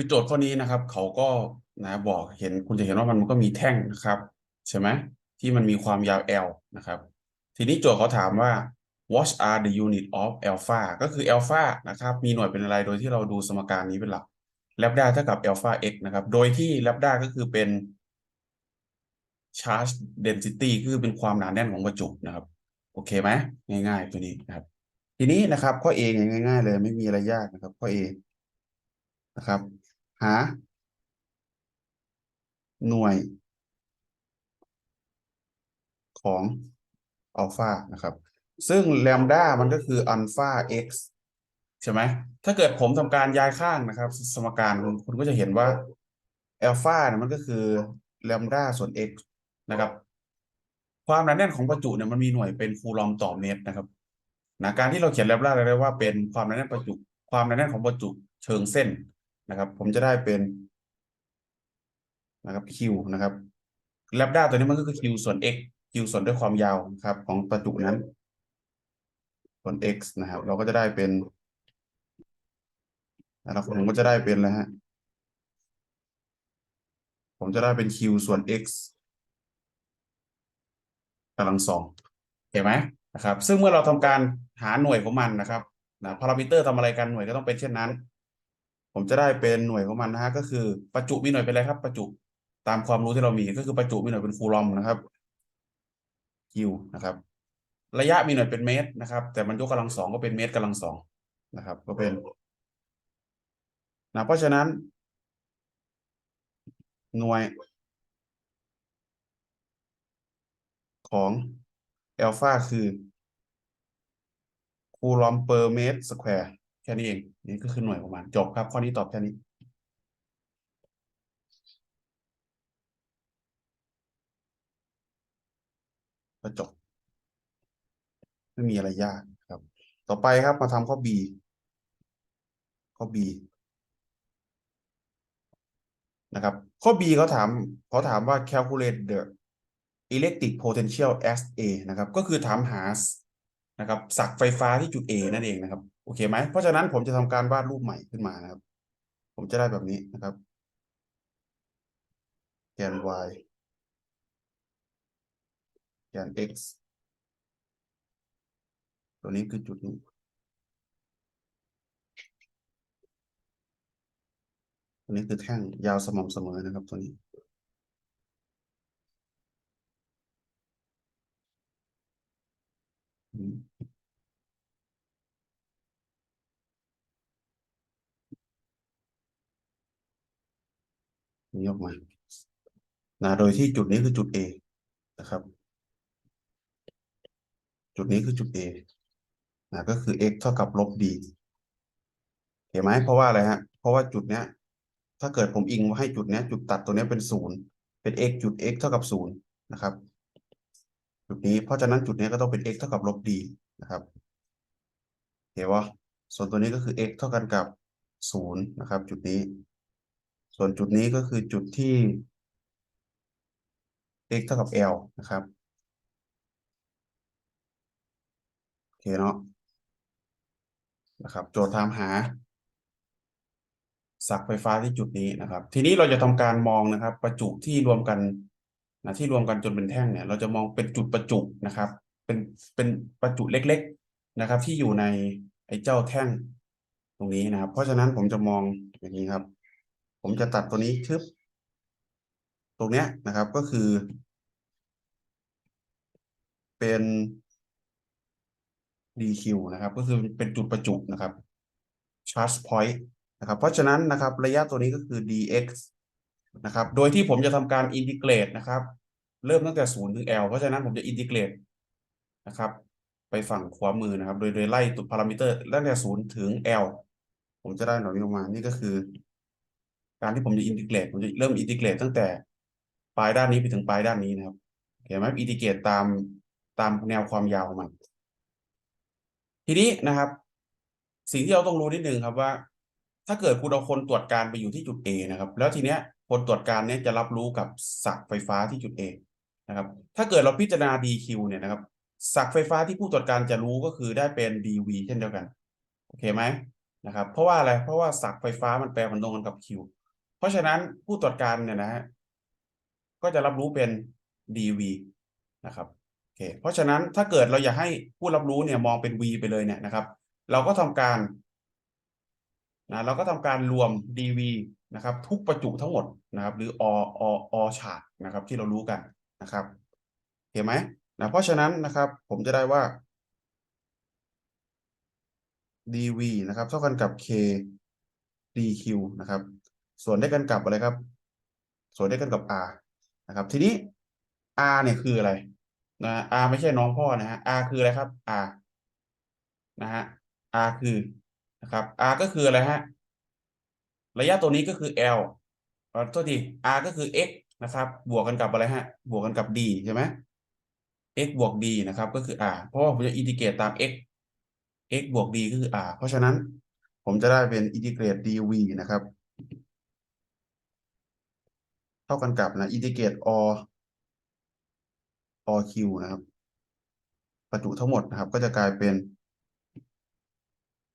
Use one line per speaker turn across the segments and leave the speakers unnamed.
คือโจทย์ข้อนี้นะครับ เขาก็นะบอกเห็นคุณจะเห็นว่ามันก็มีแท่งนะครับ ใช่ไหมที่มันมีความยาว L นะครับ ทีนี้โจทย์เขาถามว่า what are the unit of alpha ก็คือ alpha นะครับ มีหน่วยเป็นอะไรโดยที่เราดูสมการนี้เป็นหลัก lambda เท่ากับ alpha x นะครับ โดยที่ lambda ก็คือเป็น charge density คือเป็นความหนาแน่นของประจุนะครับ โอเคไหมง่ายๆ ตัวนี้นะครับ ทีนี้นะครับ ข้อ A ง่ายๆ เลยไม่มีอะไรยากนะครับ ข้อ A นะครับ หา หน่วย ของอัลฟานะครับ ซึ่งแลมด้ามันก็คืออัลฟา x ใช่ไหม ถ้าเกิดผมทำการย้ายข้างนะครับ สมการคุณคุณก็จะเห็นว่าอัลฟาเนี่ยมันก็คือแลมด้าส่วน x นะครับ ความหนาแน่นของประจุเนี่ยมันมีหน่วยเป็นคูลอมต่อเมตรนะครับนะการที่เราเขียนแลมด้าเราเรียกว่าเป็นความหนาแน่นประจุ ความหนาแน่นของประจุเชิงเส้น นะครับ ผมจะได้เป็นนะครับ q นะครับแลมด้าตัวนี้มันก็คือ q ส่วน x q ส่วนด้วยความยาวนะครับ ของประจุนั้น ส่วน x นะครับ เราก็จะได้เป็นนะครับผมก็จะได้เป็นอะไรฮะ ผมจะได้เป็น q ส่วน x กำลังสองเห็นไหมนะครับ ซึ่งเมื่อเราทำการหาหน่วยของมันนะครับนะพารามิเตอร์ทำอะไรกันหน่วยก็ต้องเป็นเช่นนั้น ผมจะได้เป็นหน่วยของมันนะฮะก็คือประจุมีหน่วยเป็นอะไรครับ ประจุตามความรู้ที่เรามีก็คือประจุมีหน่วยเป็นคูลอมนะครับ Q นะครับ ระยะมีหน่วยเป็นเมตรนะครับ แต่มันยกกำลังสองก็เป็นเมตรกำลังสองนะครับ ก็เป็นนะเพราะฉะนั้น หน่วย ของอัลฟาคือคูลอมเปอร์เมตรสแควร์ ค่นี้เอง นี่ก็คือหน่วยของมันจบครับ ข้อนี้ตอบแค่นี้ก็จบไม่มีอะไรยากครับ ต่อไปครับมาทำข้อ B ข้อ B นะครับ ข้อ B เขาถามเขาถามว่า calculate the electric potential as A นะครับ ก็คือถามหานะครับศักไฟฟ้าที่จุด A นั่นเองนะครับ โอเคไหมเพราะฉะนั้นผมจะทำการวาดรูปใหม่ขึ้นมานะครับ ผมจะได้แบบนี้นะครับ แกน y แกน x ตัวนี้คือจุดนี้ตัวนี้คือแท่งยาวสม่ำเสมอนะครับตัวนี้ นี่ออกมานะโดยที่จุดนี้คือจุด A นะครับ จุดนี้คือจุด A นะก็คือ x เท่ากับลบ d เห็นไหมเพราะว่าอะไรฮะ เพราะว่าจุดเนี้ย ถ้าเกิดผมอิงให้จุดเนี้ย จุดตัดตัวเนี้ยเป็นศูนย์เป็น x จุด x เท่ากับศูนย์นะครับ จุดนี้เพราะฉะนั้นจุดนี้ก็ต้องเป็น x เท่ากับลบ d นะครับเห็นว่าส่วนตัวนี้ก็คือ x เท่ากันกับศูนย์นะครับ จุดนี้ ส่วนจุดนี้ก็คือจุดที่ x เท่ากับ l นะครับโอเคเนาะนะครับ โจทย์ถามหาศักไฟฟ้าที่จุดนี้นะครับ ทีนี้เราจะทำการมองนะครับ ประจุที่รวมกันนะที่รวมกันจนเป็นแท่งเนี่ย เราจะมองเป็นจุดประจุนะครับ เป็นเป็นประจุเล็ก ๆนะครับ ที่อยู่ในไอ้เจ้าแท่งตรงนี้นะครับ เพราะฉะนั้นผมจะมองอย่างนี้ครับ ผมจะตัดตัวนี้ชึบตรงเนี้ยนะครับก็คือ เป็น dq นะครับ ก็คือเป็นจุดประจุนะครับ charge point นะครับ เพราะฉะนั้นนะครับ ระยะตัวนี้ก็คือ dx นะครับ โดยที่ผมจะทำการอินทิเกรตนะครับ เริ่มตั้งแต่ศูนย์ถึง l เพราะฉะนั้นผมจะอินทิเกรตนะครับ ไปฝั่งขวามือนะครับ โดยโดยไล่ตัวพารามิเตอร์ตั้งแต่ศูนย์ถึง l ผมจะได้หน่อยนี้ออกมา นี่ก็คือ การที่ผมจะอินทิเกรตผมจะเริ่มอินทิเกรตตั้งแต่ปลายด้านนี้ไปถึงปลายด้านนี้นะครับเห็นไหมอินทิเกรตตามตามแนวความยาวของมัน ทีนี้นะครับ สิ่งที่เราต้องรู้นิดนึงครับว่า ถ้าเกิดคุณเอาคนตรวจการไปอยู่ที่จุด A นะครับ แล้วทีเนี้ยคนตรวจการเนี้ยจะรับรู้กับศักไฟฟ้าที่จุด A นะครับ ถ้าเกิดเราพิจารณา dq เนี่ยนะครับศักไฟฟ้าที่ผู้ตรวจการจะรู้ก็คือได้เป็น dv เช่นเดียวกัน โอเคไหมนะครับ เพราะว่าอะไรเพราะว่าศักไฟฟ้ามันแปลผลตรงกันกับ Q เพราะฉะนั้นผู้ตรวจการเนี่ยนะฮะก็จะรับรู้เป็น dv นะครับโอเคเพราะฉะนั้นถ้าเกิดเราอยากให้ผู้รับรู้เนี่ยมองเป็น v ไปเลยเนี่ยนะครับ เราก็ทำการนะเราก็ทำการรวม dv นะครับ ทุกประจุทั้งหมดนะครับ หรืออออฉากนะครับ ที่เรารู้กันนะครับเห็นไหมนะเพราะฉะนั้นนะครับ ผมจะได้ว่า dv นะครับ เท่ากันกับ k dq นะครับ ส่วนได้กันกับอะไรครับ ส่วนได้กันกับ r นะครับ ทีนี้ r เนี่ยคืออะไรนะ r ไม่ใช่น้องพ่อนะฮะ r คืออะไรครับ r นะฮะ r คือนะครับ r ก็คืออะไรฮะระยะตัวนี้ก็คือ l ขอโทษที r ก็คือ x นะครับ บวกกันกับอะไรฮะ บวกกันกับ d ใช่ไหม x บวก d นะครับ ก็คือ r เพราะว่าผมจะอินทิเกรตตาม x x บวก d ก็คือ r เพราะฉะนั้นผมจะได้เป็นอินทิเกรต dv นะครับ ท่ากันกับนะอินทิเกรต o o q นะครับ ประจุทั้งหมดนะครับ ก็จะกลายเป็น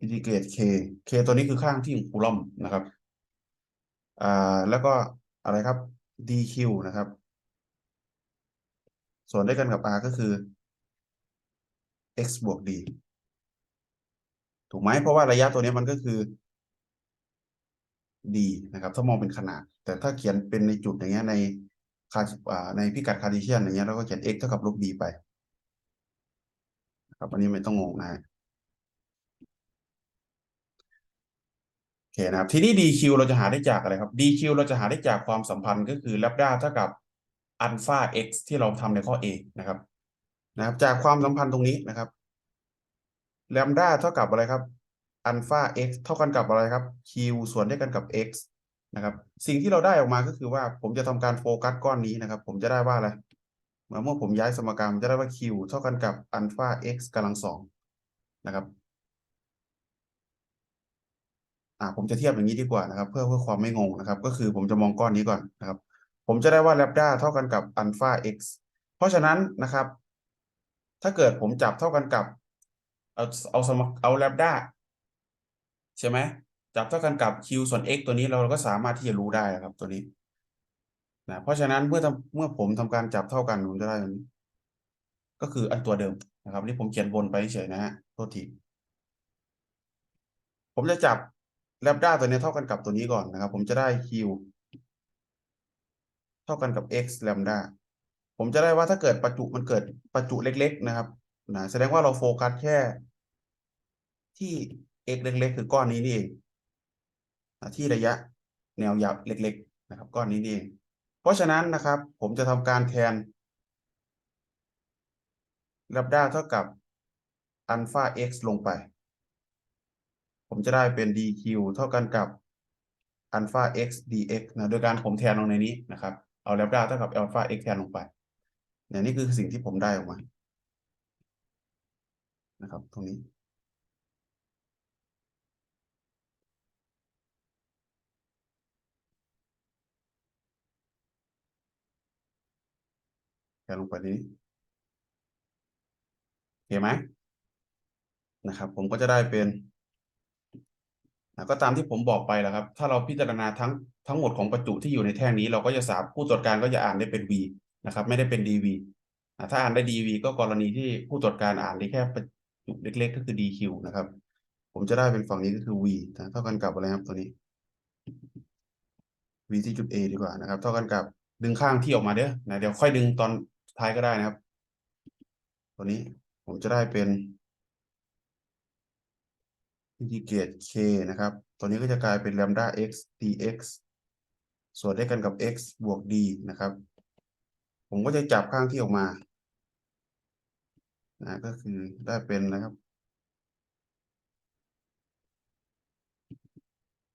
อินทิเกรต k k ตัวนี้คือข้างที่ของคูลอมนะครับ อ่า แล้วก็อะไรครับ dq นะครับ ส่วนได้กันกับ r ก็คือ x บวก d ถูกไหมเพราะว่าระยะตัวนี้มันก็คือ d นะครับ ถ้ามองเป็นขนาด แต่ถ้าเขียนเป็นในจุดอย่างเงี้ยในคาอ่าในพิกัดคาร์ดิเชียนอย่างเงี้ยเราก็เขียน x เท่ากับลบ d ไปนะครับอันนี้ไม่ต้องงงนะโอเคนะครับ ทีนี้ dq เราจะหาได้จากอะไรครับ dq เราจะหาได้จากความสัมพันธ์ก็คือแลมด้าเท่ากับอัลฟา x ที่เราทำในข้อ A นะครับ นะครับ จากความสัมพันธ์ตรงนี้นะครับแลมด้าเท่ากับอะไรครับ อัลฟา x เท่ากันกับอะไรครับ q ส่วนด้วยกันกับ x นะครับ สิ่งที่เราได้ออกมาก็คือว่าผมจะทำการโฟกัสก้อนนี้นะครับ ผมจะได้ว่าอะไรเมื่อผมย้ายสมการจะได้ว่า q เท่ากันกับอัลฟา x กำลังสองนะครับอ่าผมจะเทียบอย่างนี้ดีกว่านะครับ เพื่อเพื่อความไม่งงนะครับ ก็คือผมจะมองก้อนนี้ก่อนนะครับ ผมจะได้ว่าแลมด้าเท่ากันกับอัลฟา x เพราะฉะนั้นนะครับ ถ้าเกิดผมจับเท่ากันกับเอาเอาสมเอาแลมด้า ใช่ไหมจับเท่ากันกับ q ส่วน x ตัวนี้เราก็สามารถที่จะรู้ได้ครับตัวนี้นะเพราะฉะนั้นเมื่อทำเมื่อผมทำการจับเท่ากันผมจะได้แบบนี้ ก็คืออันตัวเดิมนะครับนี่ผมเขียนบนไปเฉยนะฮะโทษทีผมจะจับแลมด้าตัวนี้เท่ากันกับตัวนี้ก่อนนะครับ ผมจะได้ q เท่ากันกับ x แลมด้าผมจะได้ว่าถ้าเกิดประจุมันเกิดประจุเล็ก ๆ นะครับนะแสดงว่าเราโฟกัสแค่ที่ x เล็กๆ คือก้อนนี้นี่เองที่ระยะแนวยาวเล็ก ๆ นะครับ ก้อนนี้นี่เอง เพราะฉะนั้นนะครับ ผมจะทำการแทนแลมด้าเท่ากับอัลฟา x ลงไป ผมจะได้เป็น dq เท่ากันกับอัลฟา x dx นะโดยการผมแทนลงในนี้นะครับ เอาแลมด้าเท่ากับอัลฟา x แทนลงไปเนี่ยนี่คือสิ่งที่ผมได้ออกมา นะครับ ตรงนี้ ลงไปนี้เห็นไหมนะครับ ผมก็จะได้เป็นนะก็ตามที่ผมบอกไปแหละครับ ถ้าเราพิจารณาทั้งทั้งหมดของประจุที่อยู่ในแท่งนี้ เราก็จะสามผู้ตรวจการก็จะอ่านได้เป็น v นะครับ ไม่ได้เป็น dv นะถ้าอ่านได้ dv ก็กรณีที่ผู้ตรวจการอ่านได้แค่ประจุเล็กๆ ก็คือ dq นะครับ ผมจะได้เป็นฝั่งนี้ก็คือ v นะเท่ากันกับอะไรครับตัวนี้ v ที่จุด a ดีกว่านะครับ เท่ากันกับดึงข้างที่ออกมาเด้อนะเดี๋ยวค่อยดึงตอน ท้ายก็ได้นะครับ ตัวนี้ผมจะได้เป็นอินทิเกรต k นะครับ ตัวนี้ก็จะกลายเป็น lambda x dx ส่วนได้กันกับ x บวก d นะครับ ผมก็จะจับข้างที่ออกมานะก็คือได้เป็นนะครับ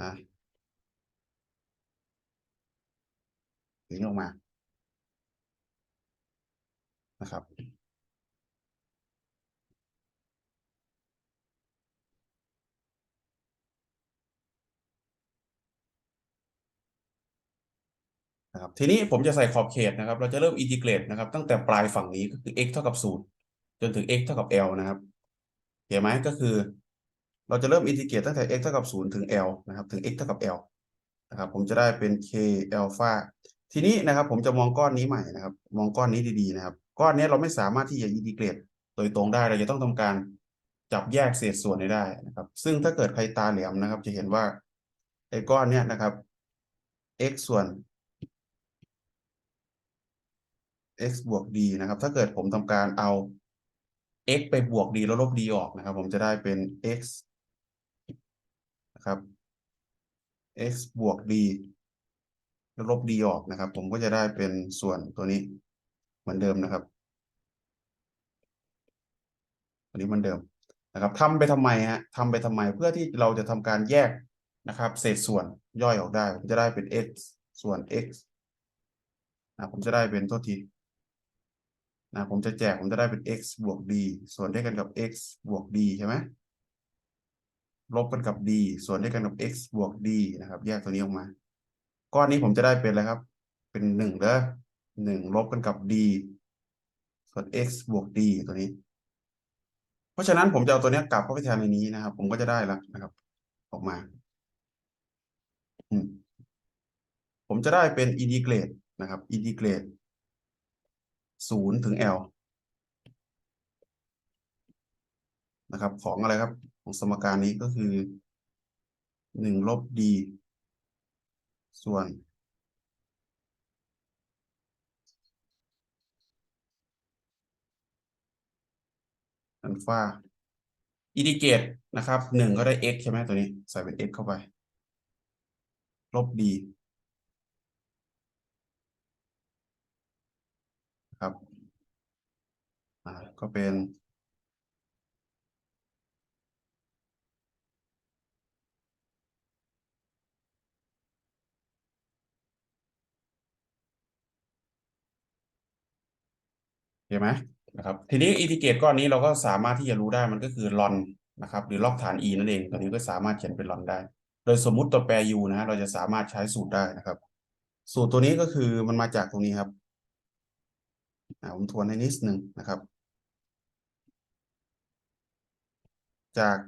นะถึงออกมา นะครับนะครับทีนี้ผมจะใส่ขอบเขตนะครับ เราจะเริ่มอินทิเกรตนะครับ ตั้งแต่ปลายฝั่งนี้ก็คือ x เท่ากับศูนย์จนถึง x เท่ากับ l นะครับเห็นไหมก็คือ เราจะเริ่มอินทิเกรตตั้งแต่ x เท่ากับ0ถึง l นะครับ ถึง x เท่ากับ l นะครับ ผมจะได้เป็น k อลฟาทีนี้นะครับ ผมจะมองก้อนนี้ใหม่นะครับ มองก้อนนี้ดีๆนะครับ ก้อนนี้เราไม่สามารถที่จะอินทิเกรตโดยตรงได้เราจะต้องทำการจับแยกเศษส่วนได้นะครับ ซึ่งถ้าเกิดใครตาเหลี่ยมนะครับ จะเห็นว่าไอ้ก้อนเนี้ยนะครับ x ส่วน x บวก d นะครับ ถ้าเกิดผมทำการเอา x ไปบวก d แล้วลบ d ออกนะครับ ผมจะได้เป็น x นะครับ x บวก d แล้วลบ d ออกนะครับ ผมก็จะได้เป็นส่วนตัวนี้ เหมือนเดิมนะครับตัวนี้เหมือนเดิมนะครับทำไปทำไมฮะทำไปทำไมเพื่อที่เราจะทำการแยกนะครับ เศษส่วนย่อยออกได้ผมจะได้เป็น x ส่วน x นะผมจะได้เป็นโทษทีนะผมจะแจกผมจะได้เป็น x บวก d ส่วนด้กันกับ x บวก d ใช่ไหมลบกันกับ d ส่วนด้กันกับ x บวก d นะครับ แยกตัวนี้ออกมา ก้อนนี้ผมจะได้เป็นอะไรครับ เป็นหนึ่งเด้อ หนึ่งลบกันกับ d ส่วน x บวก d ตัวนี้ เพราะฉะนั้นผมจะเอาตัวนี้กลับเข้าไปแทนในนี้นะครับ ผมก็จะได้แล้วนะครับ ออกมา ผมจะได้เป็นอินทิเกรตนะครับอินทิเกรตศูนย์ถึง L นะครับ ของอะไรครับ ของสมการนี้ก็คือหนึ่งลบ d ส่วน อัลฟาอินทิเกตนะครับหนึ่งก็ได้ x ใช่ไหมตัวนี้ ใส่เป็น x เข้าไป ลบ d ครับอ่าก็เป็นเห็นไหม นะครับทีนี้อินทิเกรตก้อนนี้เราก็สามารถที่จะรู้ได้มันก็คือลอนนะครับหรือลอกฐาน e นั่นเองตัวนี้ก็สามารถเขียนเป็นลอนได้ โดยสมมุติตัวแปร u นะฮะเราจะสามารถใช้สูตรได้นะครับ สูตรตัวนี้ก็คือมันมาจากตรงนี้ครับผมทวนให้นิดนึงนะครับ จาก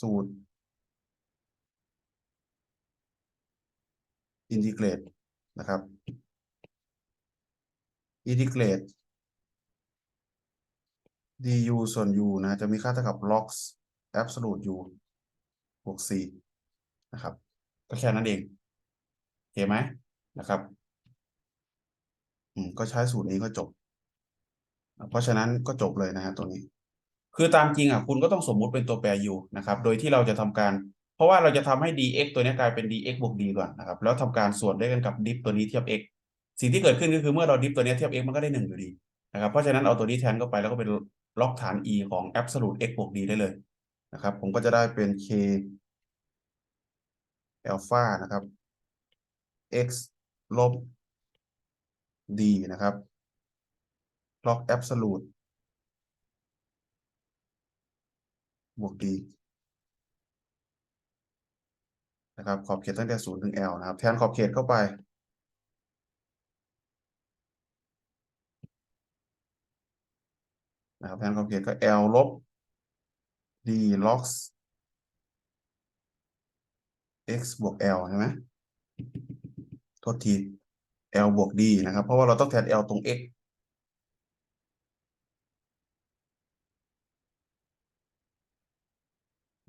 สูตรอินทิเกรตนะครับ อินทิเกรต du ส่วน u นะ จะมีค่าเท่ากับ log absolute u บวก c นะครับ ก็แค่นั้นเองเห็นไหมนะครับอืมก็ใช้สูตรนี้ก็จบ เพราะฉะนั้นก็จบเลยนะฮะตัวนี้ คือตามจริงอะ คุณก็ต้องสมมุติเป็นตัวแปร u นะครับ โดยที่เราจะทำการ เพราะว่าเราจะทำให้ dx ตัวนี้กลายเป็น dx บวก d ก่อนนะครับ แล้วทำการส่วนด้วยกันกับ diff ตัวนี้เทียบ x สิ่งที่เกิดขึ้นก็คือเมื่อเรา diff ตัวนี้เทียบ x มันก็ได้หนึ่งอยู่ดีนะครับเพราะฉะนั้นเอาตัวนี้แทนเข้าไปแล้วก็เป็นล็อกฐาน e ของ absolute x บวก d ได้เลยนะครับ ผมก็จะได้เป็น k อัลฟานะครับ x ลบ d นะครับ log absolute บวก d นะครับ ขอบเขตตั้งแต่ศูนย์ถึง L นะครับ แทนขอบเขตเข้าไป นะครับแทนขอบเขตก็ L ลบ d log x บวก L ใช่ไหมโทษที L บวก d นะครับ เพราะว่าเราต้องแทน L ตรง x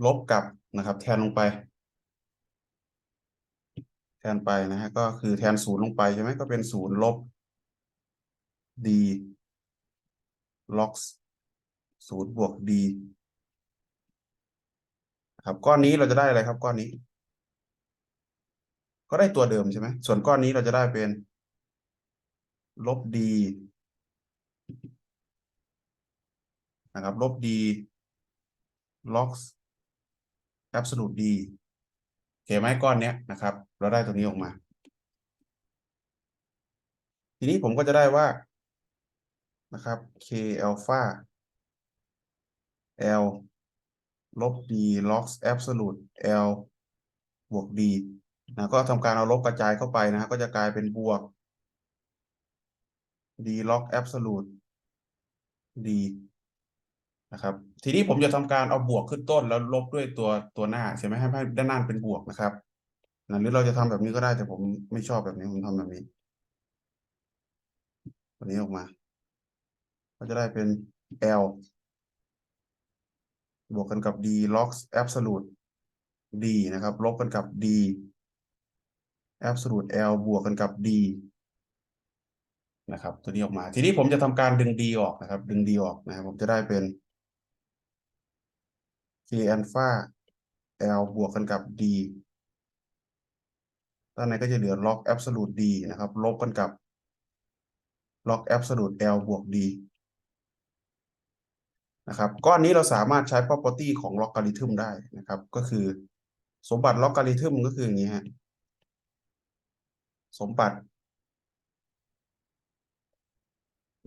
ลบกับนะครับ แทนลงไป แทนไปนะฮะก็คือแทนศูนย์ลงไปใช่ไหมก็เป็นศูนย์ลบ d log ศูนย์บวก d นะครับก้อนนี้เราจะได้อะไรครับ ก้อนนี้ ก็ได้ตัวเดิมใช่ไหมส่วนก้อนนี้เราจะได้เป็น ลบ d นะครับ ลบ d log absolute d โอเคไหมก้อนเนี้ยนะครับ เราได้ตัวนี้ออกมา ทีนี้ผมก็จะได้ว่านะครับ k alpha l ลบ d log absolute l บวก d นะก็ทำการเอาลบกระจายเข้าไปนะก็จะกลายเป็นบวก d log absolute d นะครับ ทีนี้ผมจะทำการเอาบวกขึ้นต้นแล้วลบด้วยตัวตัวหน้าใช่ไหมให้ให้ด้านหน้าเป็นบวกนะครับนะหรือเราจะทำแบบนี้ก็ได้แต่ผมไม่ชอบแบบนี้ผมทำแบบนี้ตัวนี้ออกมา ก็จะได้เป็น L บวกกันกับ d log absolute d นะครับ ลบกันกับ d absolute L บวกกันกับ d นะครับ ตัวนี้ออกมา ทีนี้ผมจะทำการดึง d ออกนะครับ ดึง d ออกนะครับ ผมจะได้เป็น k alpha L บวกกันกับ d ด้านในก็จะเหลือ log absolute d นะครับ ลบกันกับ log absolute L บวก d นะครับก้อนนี้เราสามารถใช้ property ของ logarithm ได้นะครับ ก็คือ สมบัติ logarithm ก็คืออย่างนี้ฮะสมบัติ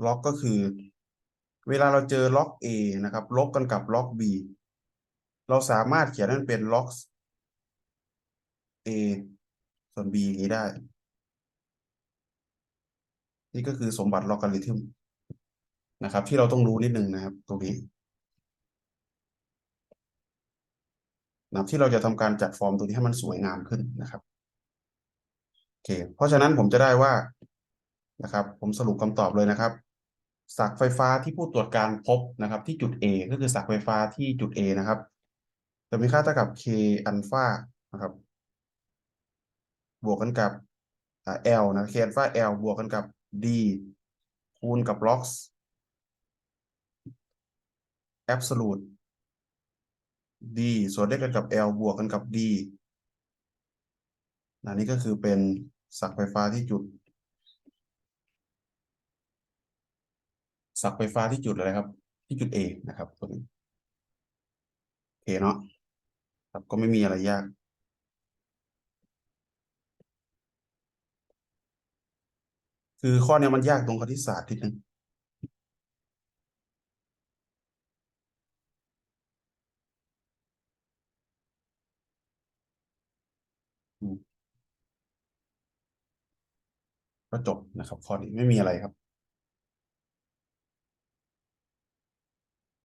log ก็คือ เวลาเราเจอ log a นะครับ ลบกันกับ log b เราสามารถเขียนให้นเป็น log a ส่วน b อย่างนี้ได้ นี่ก็คือสมบัติ logarithm นะครับ ที่เราต้องรู้นิดนึงนะครับ ตรงนี้นะครับที่เราจะทำการจัดฟอร์มตัวนี้ให้มันสวยงามขึ้นนะครับโอเค เพราะฉะนั้นผมจะได้ว่านะครับ ผมสรุปคำตอบเลยนะครับสักไฟฟ้าที่ผู้ตรวจการพบนะครับ ที่จุด A ก็คือสักไฟฟ้าที่จุด A นะครับ จะมีค่าเท่ากับ k อัลฟานะครับ บวกกันกับ L นะ k อัลฟา L บวกกันกับ D คูณกับ log absolute d ส่วนได้กันกับ L บวกกันกับ D นะนี่ก็คือเป็นสักไฟฟ้าที่จุด สักไฟฟ้าที่จุดอะไรครับ ที่จุด A นะครับตัวนี้โอเคเนาะครับก็ไม่มีอะไรยาก คือข้อเนี้ยมันยากตรงคณิตศาสตร์นิดนึง ก็จบนะครับข้อนี้ไม่มีอะไรครับ